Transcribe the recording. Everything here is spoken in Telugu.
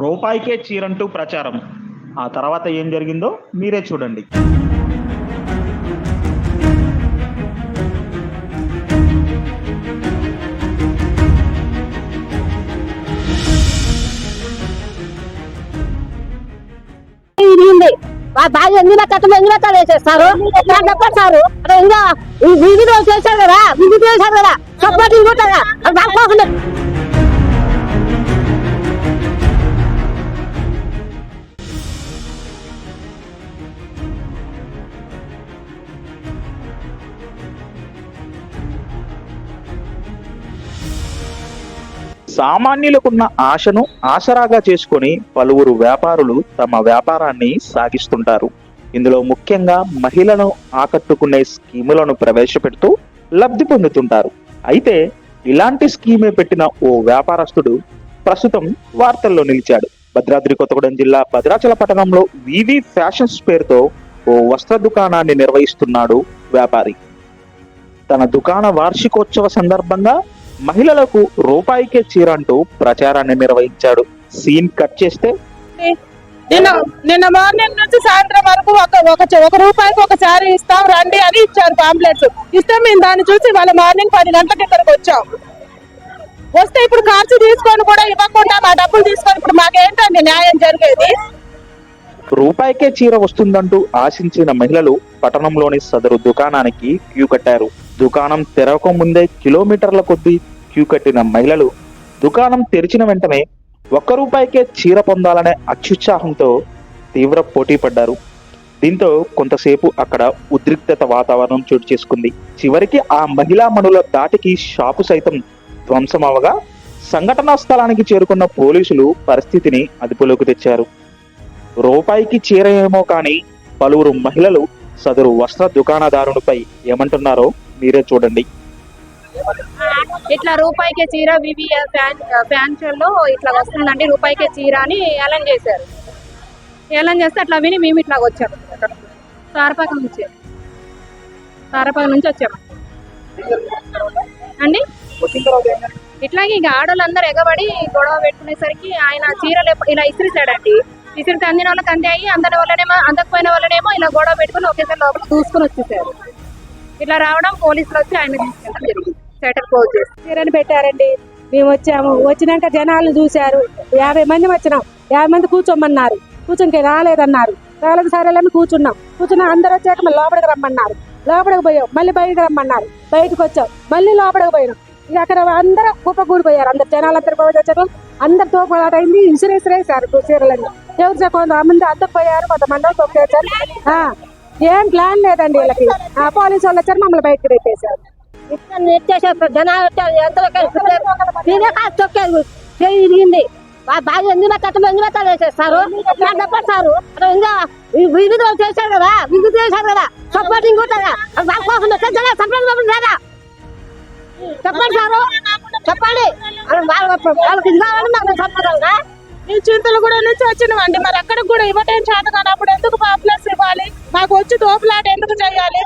రూపాయికే చీరంటూ ప్రచారం. ఆ తర్వాత ఏం జరిగిందో మీరే చూడండి. ఇరిగింది ఆ బాగా ఎంగిన కట్టలు వేసేస్తారు? చెప్పేస్తారు ఇంకా ఈ విధి రోజు చేశారు కదా విధి చేశారు కదా. సపోర్ట్ ఇవ్వటా అది సామాన్యులకున్న ఆశను ఆసరాగా చేసుకొని పలువురు వ్యాపారులు తమ వ్యాపారాన్ని సాగిస్తుంటారు. ఇందులో ముఖ్యంగా మహిళలను ఆకట్టుకునే స్కీములను ప్రవేశపెడుతూ లబ్ధి పొందుతుంటారు. అయితే ఇలాంటి స్కీమే పెట్టిన ఓ వ్యాపారస్తుడు ప్రస్తుతం వార్తల్లో నిలిచాడు. భద్రాద్రి కొత్తగూడెం జిల్లా భద్రాచల పట్టణంలో వివి ఫ్యాషన్స్ పేరుతో ఓ వస్త్ర దుకాణాన్ని నిర్వహిస్తున్నాడు వ్యాపారి. తన దుకాణ వార్షికోత్సవ సందర్భంగా మహిళలకు రూపాయికే చీర అంటూ ప్రచారాన్ని నిర్వహించాడు. సీన్ కట్ చేస్తే నిన్న నిన్న మార్నింగ్ నుంచి సాయంత్రం వరకు ఒక ఒక ఒక రూపాయికి ఒక శారీ ఇస్తాం రండి అని ఇచ్చారు పాంప్లెట్స్. ఇస్తే మేము దాన్ని చూసి వాళ్ళ మార్నింగ్ పది గంటలకు ఇక్కడికి వచ్చాం. వస్తే ఇప్పుడు ఖర్చు తీసుకొని కూడా ఇవ్వకుండా మా డబ్బులు తీసుకొని ఇప్పుడు మాకేంటండి న్యాయం జరిగేది? రూపాయికే చీర వస్తుందంటూ ఆశించిన మహిళలు పట్టణంలోని సదరు దుకాణానికి క్యూ కట్టారు. దుకాణం తెరవక ముందే కిలోమీటర్ల కొద్దీ క్యూ కట్టిన మహిళలు దుకాణం తెరిచిన వెంటనే ఒక్క రూపాయికే చీర పొందాలనే అత్యుత్సాహంతో తీవ్ర పోటీ పడ్డారు. దీంతో కొంతసేపు అక్కడ ఉద్రిక్తత వాతావరణం చోటు చేసుకుంది. చివరికి ఆ మహిళా మనుల దాటికి షాపు సైతం ధ్వంసమవగా సంఘటనా స్థలానికి చేరుకున్న పోలీసులు పరిస్థితిని అదుపులోకి తెచ్చారు. రూపాయికి చీర ఏమో కానీ పలువురు మహిళలు సదరు వస్త్ర దుకాణదారునిపై ఏమంటున్నారో మీరే చూడండి. ఇట్లా రూపాయికే చీర వివి ఫ్యాన్ ఫ్యాన్ షోలో ఇట్లా వస్తుందండి రూపాయికే చీర అని ఏలం చేశారు. ఏలం చేస్తే అట్లా విని మేము ఇట్లా వచ్చాము. తారపాక నుంచి. తారపాక నుంచి వచ్చాము. అండి? ఇట్లాగే ఇక ఆడోళ్ళందరూ ఎగబడి గొడవ పెట్టుకునేసరికి ఆయన చీరలు ఇలా ఇసిరిసాడండి. ఇసిరికి అందిన వాళ్ళకి అందాయి అందని వాళ్ళనేమో అందకపోయిన వాళ్ళనేమో ఇలా గొడవ పెట్టుకుని ఒకేసారి లోపల దూసుకుని వచ్చేసారు. ఇట్లా రావడం పోలీసులు వచ్చి ఆయన తీసుకెళ్ళడం జరిగింది. షటర్ క్లోజ్ చేసి. చీరని పెట్టారండి. మేము వచ్చాము. వచ్చినాక జనాలు చూశారు. యాభై మంది వచ్చినాం. యాభై మంది కూర్చోమన్నారు. కూర్చొని రాలేదన్నారు. రాలేదు సరేలని కూర్చున్నాం. కూర్చున్నా అందరూ వచ్చాక మళ్ళీ లోపలికి రమ్మన్నారు. లోపలికి పోయాం. మళ్ళీ బయటకు రమ్మన్నారు. బయటకు వచ్చాం. మళ్ళీ లోపలికి పోయినాం. ఇక అక్కడ అందరూ కుప్పకూడిపోయారు అందరు జనాలు అందరు పోయి వచ్చారు. అందరు తోపలాట అయింది ఇసిరేసిరేసారు చీరలన్నీ. ఎవరు కొంత మంది అద్దకు పోయారు కొంతమంది తొక్కేశారు ఆ, ఏం ప్లాన్ లేదండి వీళ్ళకి. ఆ పోలీసు వాళ్ళు వచ్చారు మమ్మల్ని బయటకు పెట్టేశారు ఇక్కడ జనాలు వచ్చారు ఎంతలో నేనే కాదు తొక్కేది. చేయి ఇరిగింది. ఆ బాగా ఎంగిన కట్టలు ఎంగిన వేసేస్తారు? చెప్పేస్తారు ఇంకా ఈ విధి రోజు చేశారు కదా విధి చేశారు కదా. సపోర్ట్ ఇంకోటారా అది రాకపోకుండా సపోర్ట్ రాదా చెప్పండి సారు. చెప్పండి. వాళ్ళ- వాళ్ళకి ఇది కావాలి మాకు సపోర్ట్ ఈ చింతలు కూడా నుంచి వచ్చినామండి మరి అక్కడికి కూడా ఇవ్వటం చేత కానప్పుడు ఎందుకు పాంప్లెట్స్ ఇవ్వాలి? మాకు వచ్చి తోపులాట ఎందుకు చేయాలి?